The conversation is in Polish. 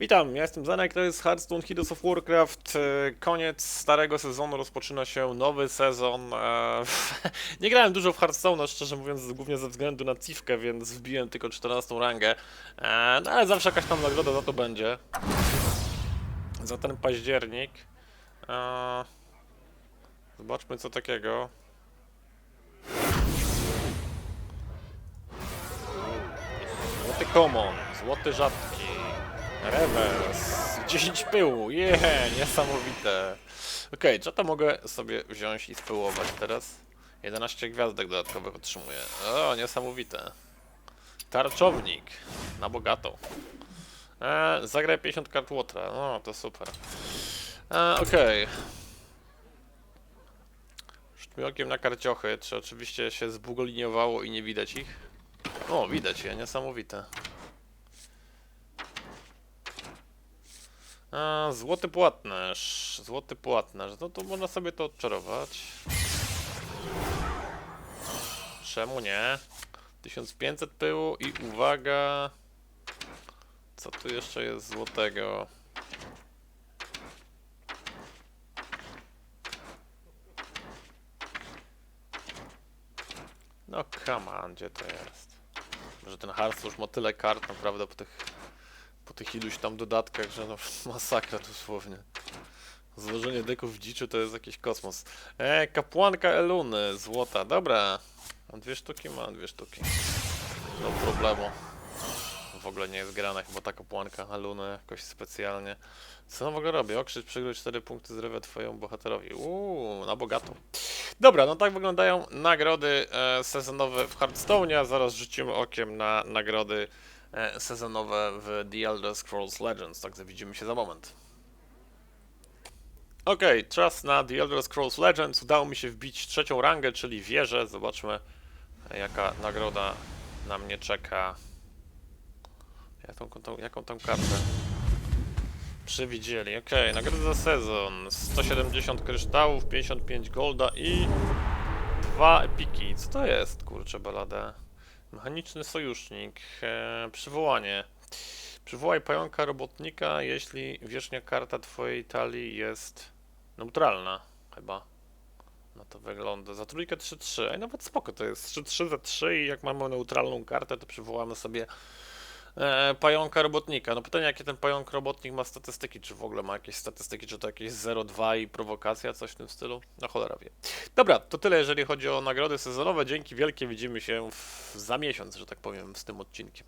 Witam, ja jestem Zanek, to jest Hearthstone Heroes of Warcraft. E, Koniec starego sezonu, rozpoczyna się nowy sezon. E, Nie grałem dużo w Hearthstone, szczerze mówiąc, głównie ze względu na cifkę, więc wbiłem tylko 14 rangę. E, No ale zawsze jakaś tam nagroda za to będzie. Za ten październik. Zobaczmy co takiego. Złoty common, złoty rzadki, rewers, 10 pyłu, je, niesamowite. Okej, co to mogę sobie wziąć i spyłować teraz? 11 gwiazdek dodatkowych otrzymuję. O, niesamowite. Tarczownik, na bogato. E, zagraj 50 kart łotra, no to super. E, Okej. Rzućmy okiem na karciochy, czy oczywiście się zbugoliniowało i nie widać ich? O, widać je, niesamowite. A, złoty płatnerz, złoty płatnerz, no to można sobie to odczarować. Czemu nie? 1500 pyłu i uwaga... Co tu jeszcze jest złotego? No come on, gdzie to jest? Że ten Hearthstone już ma tyle kart naprawdę po tych, po tych iluś tam dodatkach, że no masakra dosłownie. Złożenie deków w dziczu to jest jakiś kosmos. E, kapłanka Eluny, złota, dobra. Mam dwie sztuki, mam dwie sztuki. No problemu. W ogóle nie jest grana chyba ta kapłanka Eluny jakoś specjalnie. Co ona w ogóle robi? Okrzyż przygródź 4 punkty zdrowia twojemu bohaterowi. Uuu, na bogato. Dobra, no tak wyglądają nagrody e, sezonowe w Hearthstone, a zaraz rzucimy okiem na nagrody sezonowe w The Elder Scrolls Legends, także widzimy się za moment. Okej, czas na The Elder Scrolls Legends. Udało mi się wbić trzecią rangę, czyli wieżę. Zobaczmy, e, jaka nagroda na mnie czeka. Jaką, tą, jaką tą kartę przewidzieli? Okej, nagroda za sezon. 170 kryształów, 55 golda i dwa epiki. Co to jest, kurczę balada? Mechaniczny sojusznik. E, przywołanie. Przywołaj pająka robotnika, jeśli wierzchnia karta twojej talii jest neutralna, chyba. No to wygląda. Za trójkę 3-3. Ej, nawet spoko to jest. 3-3 za 3 i jak mamy neutralną kartę, to przywołamy sobie e, pająka robotnika. No pytanie, jakie ten pająk robotnik ma statystyki, czy w ogóle ma jakieś statystyki, czy to jakieś 0,2 i prowokacja, coś w tym stylu? No cholera wie. Dobra, to tyle jeżeli chodzi o nagrody sezonowe. Dzięki wielkie, widzimy się w, za miesiąc, że tak powiem, z tym odcinkiem.